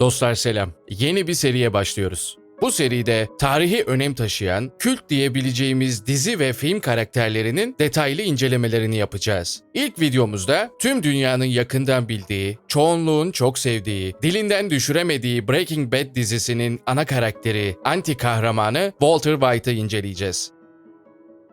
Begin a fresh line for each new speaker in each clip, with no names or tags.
Dostlar selam. Yeni bir seriye başlıyoruz. Bu seride tarihi önem taşıyan, kült diyebileceğimiz dizi ve film karakterlerinin detaylı incelemelerini yapacağız. İlk videomuzda tüm dünyanın yakından bildiği, çoğunluğun çok sevdiği, dilinden düşüremediği Breaking Bad dizisinin ana karakteri, anti kahramanı Walter White'ı inceleyeceğiz.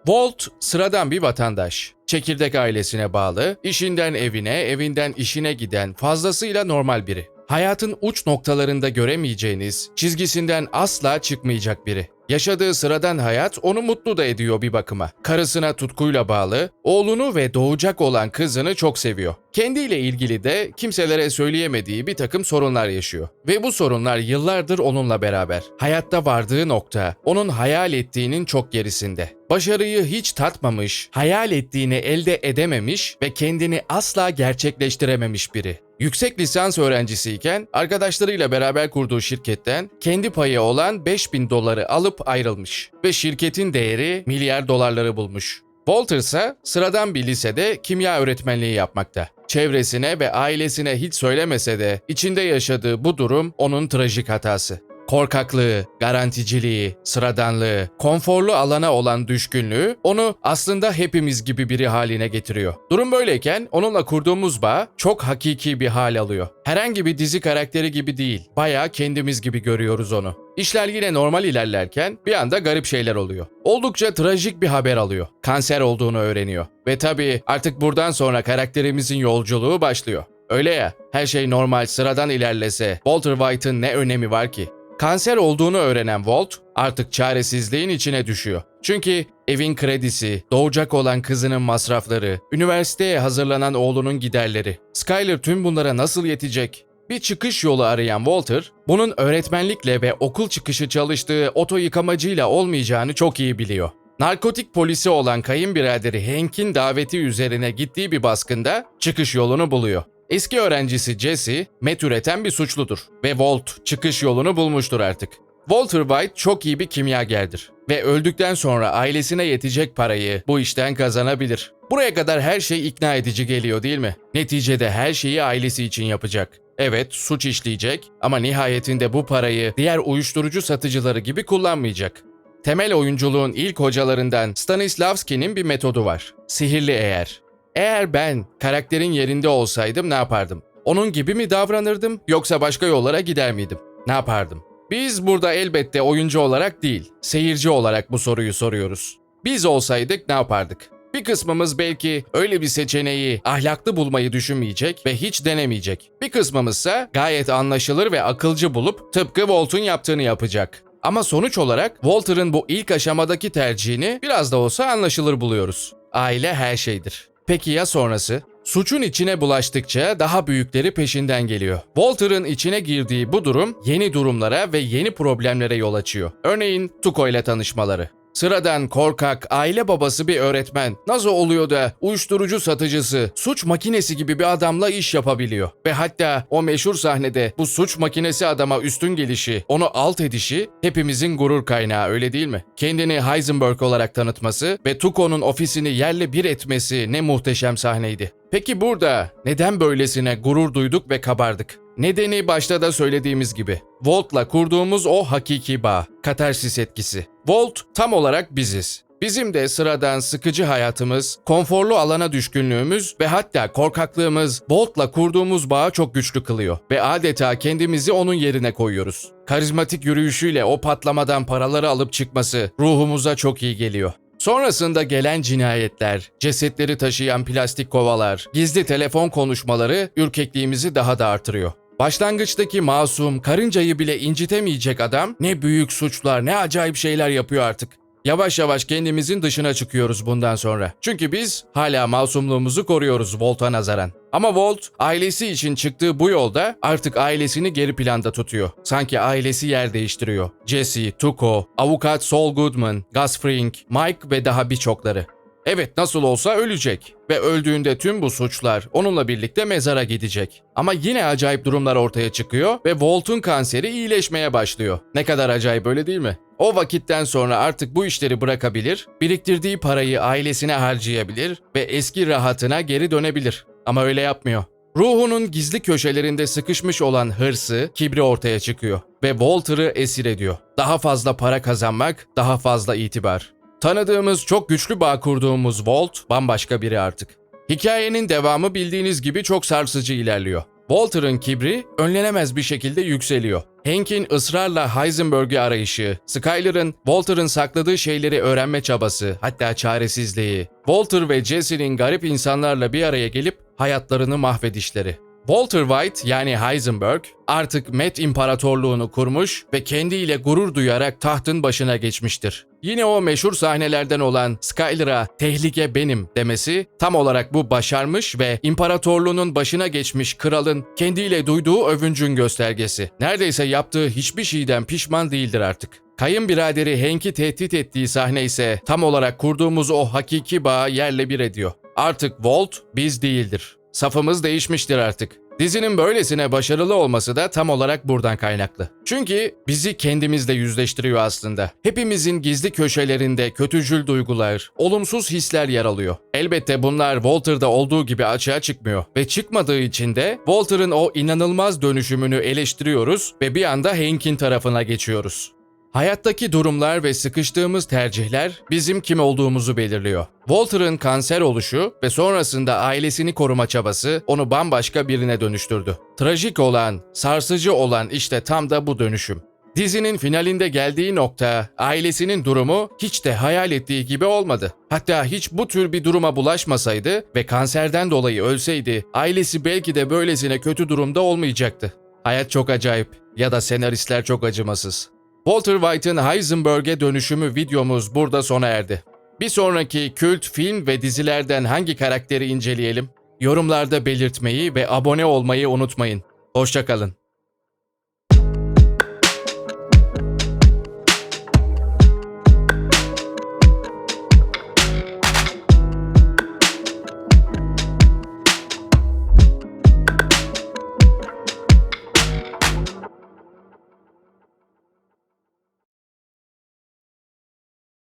Walt sıradan bir vatandaş. Çekirdek ailesine bağlı, işinden evine, evinden işine giden fazlasıyla normal biri. Hayatın uç noktalarında göremeyeceğiniz, çizgisinden asla çıkmayacak biri. Yaşadığı sıradan hayat onu mutlu da ediyor bir bakıma. Karısına tutkuyla bağlı, oğlunu ve doğacak olan kızını çok seviyor. Kendiyle ilgili de kimselere söyleyemediği bir takım sorunlar yaşıyor. Ve bu sorunlar yıllardır onunla beraber. Hayatta vardığı nokta, onun hayal ettiğinin çok gerisinde. Başarıyı hiç tatmamış, hayal ettiğini elde edememiş ve kendini asla gerçekleştirememiş biri. Yüksek lisans öğrencisiyken arkadaşlarıyla beraber kurduğu şirketten kendi payı olan 5000 doları alıp ayrılmış ve şirketin değeri milyar dolarları bulmuş. Walter ise sıradan bir lisede kimya öğretmenliği yapmakta. Çevresine ve ailesine hiç söylemese de içinde yaşadığı bu durum onun trajik hatası. Korkaklığı, garanticiliği, sıradanlığı, konforlu alana olan düşkünlüğü onu aslında hepimiz gibi biri haline getiriyor. Durum böyleyken onunla kurduğumuz bağ çok hakiki bir hal alıyor. Herhangi bir dizi karakteri gibi değil, bayağı kendimiz gibi görüyoruz onu. İşler yine normal ilerlerken bir anda garip şeyler oluyor. Oldukça trajik bir haber alıyor. Kanser olduğunu öğreniyor. Ve tabii artık buradan sonra karakterimizin yolculuğu başlıyor. Öyle ya, her şey normal sıradan ilerlese Walter White'ın ne önemi var ki? Kanser olduğunu öğrenen Walt artık çaresizliğin içine düşüyor. Çünkü evin kredisi, doğacak olan kızının masrafları, üniversiteye hazırlanan oğlunun giderleri. Skyler tüm bunlara nasıl yetecek? Bir çıkış yolu arayan Walter, bunun öğretmenlikle ve okul çıkışı çalıştığı oto yıkamacıyla olmayacağını çok iyi biliyor. Narkotik polisi olan kayınbiraderi Hank'in daveti üzerine gittiği bir baskında çıkış yolunu buluyor. Eski öğrencisi Jesse, met üreten bir suçludur ve Walt çıkış yolunu bulmuştur artık. Walter White çok iyi bir kimyagerdir ve öldükten sonra ailesine yetecek parayı bu işten kazanabilir. Buraya kadar her şey ikna edici geliyor değil mi? Neticede her şeyi ailesi için yapacak. Evet, suç işleyecek ama nihayetinde bu parayı diğer uyuşturucu satıcıları gibi kullanmayacak. Temel oyunculuğun ilk hocalarından Stanislavski'nin bir metodu var. Sihirli eğer. Eğer ben karakterin yerinde olsaydım ne yapardım? Onun gibi mi davranırdım yoksa başka yollara gider miydim? Ne yapardım? Biz burada elbette oyuncu olarak değil, seyirci olarak bu soruyu soruyoruz. Biz olsaydık ne yapardık? Bir kısmımız belki öyle bir seçeneği ahlaklı bulmayı düşünmeyecek ve hiç denemeyecek. Bir kısmımızsa gayet anlaşılır ve akılcı bulup tıpkı Walt'un yaptığını yapacak. Ama sonuç olarak Walter'ın bu ilk aşamadaki tercihini biraz da olsa anlaşılır buluyoruz. Aile her şeydir. Peki ya sonrası? Suçun içine bulaştıkça daha büyükleri peşinden geliyor. Walter'ın içine girdiği bu durum yeni durumlara ve yeni problemlere yol açıyor. Örneğin Tuko ile tanışmaları. Sıradan korkak, aile babası bir öğretmen nasıl oluyor da uyuşturucu satıcısı, suç makinesi gibi bir adamla iş yapabiliyor. Ve hatta o meşhur sahnede bu suç makinesi adama üstün gelişi, onu alt edişi hepimizin gurur kaynağı öyle değil mi? Kendini Heisenberg olarak tanıtması ve Tuco'nun ofisini yerle bir etmesi ne muhteşem sahneydi. Peki burada neden böylesine gurur duyduk ve kabardık? Nedeni başta da söylediğimiz gibi. Volt'la kurduğumuz o hakiki bağ, katarsis etkisi. Volt tam olarak biziz. Bizim de sıradan sıkıcı hayatımız, konforlu alana düşkünlüğümüz ve hatta korkaklığımız Volt'la kurduğumuz bağı çok güçlü kılıyor ve adeta kendimizi onun yerine koyuyoruz. Karizmatik yürüyüşüyle o patlamadan paraları alıp çıkması ruhumuza çok iyi geliyor. Sonrasında gelen cinayetler, cesetleri taşıyan plastik kovalar, gizli telefon konuşmaları ürkekliğimizi daha da artırıyor. Başlangıçtaki masum, karıncayı bile incitemeyecek adam ne büyük suçlar, ne acayip şeyler yapıyor artık. Yavaş yavaş kendimizin dışına çıkıyoruz bundan sonra. Çünkü biz hala masumluğumuzu koruyoruz Volt'a nazaran. Ama Volt ailesi için çıktığı bu yolda artık ailesini geri planda tutuyor. Sanki ailesi yer değiştiriyor. Jesse, Tuco, avukat Saul Goodman, Gus Fring, Mike ve daha birçokları. Evet nasıl olsa ölecek ve öldüğünde tüm bu suçlar onunla birlikte mezara gidecek. Ama yine acayip durumlar ortaya çıkıyor ve Walt'un kanseri iyileşmeye başlıyor. Ne kadar acayip öyle değil mi? O vakitten sonra artık bu işleri bırakabilir, biriktirdiği parayı ailesine harcayabilir ve eski rahatına geri dönebilir. Ama öyle yapmıyor. Ruhunun gizli köşelerinde sıkışmış olan hırsı, kibri ortaya çıkıyor ve Walter'ı esir ediyor. Daha fazla para kazanmak, daha fazla itibar. Tanıdığımız çok güçlü bağ kurduğumuz Walt bambaşka biri artık. Hikayenin devamı bildiğiniz gibi çok sarsıcı ilerliyor. Walter'ın kibri önlenemez bir şekilde yükseliyor. Hank'in ısrarla Heisenberg'i arayışı, Skyler'ın Walter'ın sakladığı şeyleri öğrenme çabası, hatta çaresizliği, Walter ve Jesse'nin garip insanlarla bir araya gelip hayatlarını mahvedişleri. Walter White yani Heisenberg artık Met İmparatorluğunu kurmuş ve kendiyle gurur duyarak tahtın başına geçmiştir. Yine o meşhur sahnelerden olan Skyler'a tehlike benim demesi tam olarak bu başarmış ve imparatorluğunun başına geçmiş kralın kendiyle duyduğu övüncün göstergesi. Neredeyse yaptığı hiçbir şeyden pişman değildir artık. Kayınbiraderi Hank'i tehdit ettiği sahne ise tam olarak kurduğumuz o hakiki bağı yerle bir ediyor. Artık Walt biz değildir. Safımız değişmiştir artık. Dizinin böylesine başarılı olması da tam olarak buradan kaynaklı. Çünkü bizi kendimizle yüzleştiriyor aslında. Hepimizin gizli köşelerinde kötücül duygular, olumsuz hisler yer alıyor. Elbette bunlar Walter'da olduğu gibi açığa çıkmıyor ve çıkmadığı için de Walter'ın o inanılmaz dönüşümünü eleştiriyoruz ve bir anda Hank'in tarafına geçiyoruz. Hayattaki durumlar ve sıkıştığımız tercihler bizim kim olduğumuzu belirliyor. Walter'ın kanser oluşu ve sonrasında ailesini koruma çabası onu bambaşka birine dönüştürdü. Trajik olan, sarsıcı olan işte tam da bu dönüşüm. Dizinin finalinde geldiği nokta, ailesinin durumu hiç de hayal ettiği gibi olmadı. Hatta hiç bu tür bir duruma bulaşmasaydı ve kanserden dolayı ölseydi, ailesi belki de böylesine kötü durumda olmayacaktı. Hayat çok acayip ya da senaristler çok acımasız. Walter White'ın Heisenberg'e dönüşümü videomuz burada sona erdi. Bir sonraki kült film ve dizilerden hangi karakteri inceleyelim? Yorumlarda belirtmeyi ve abone olmayı unutmayın. Hoşçakalın.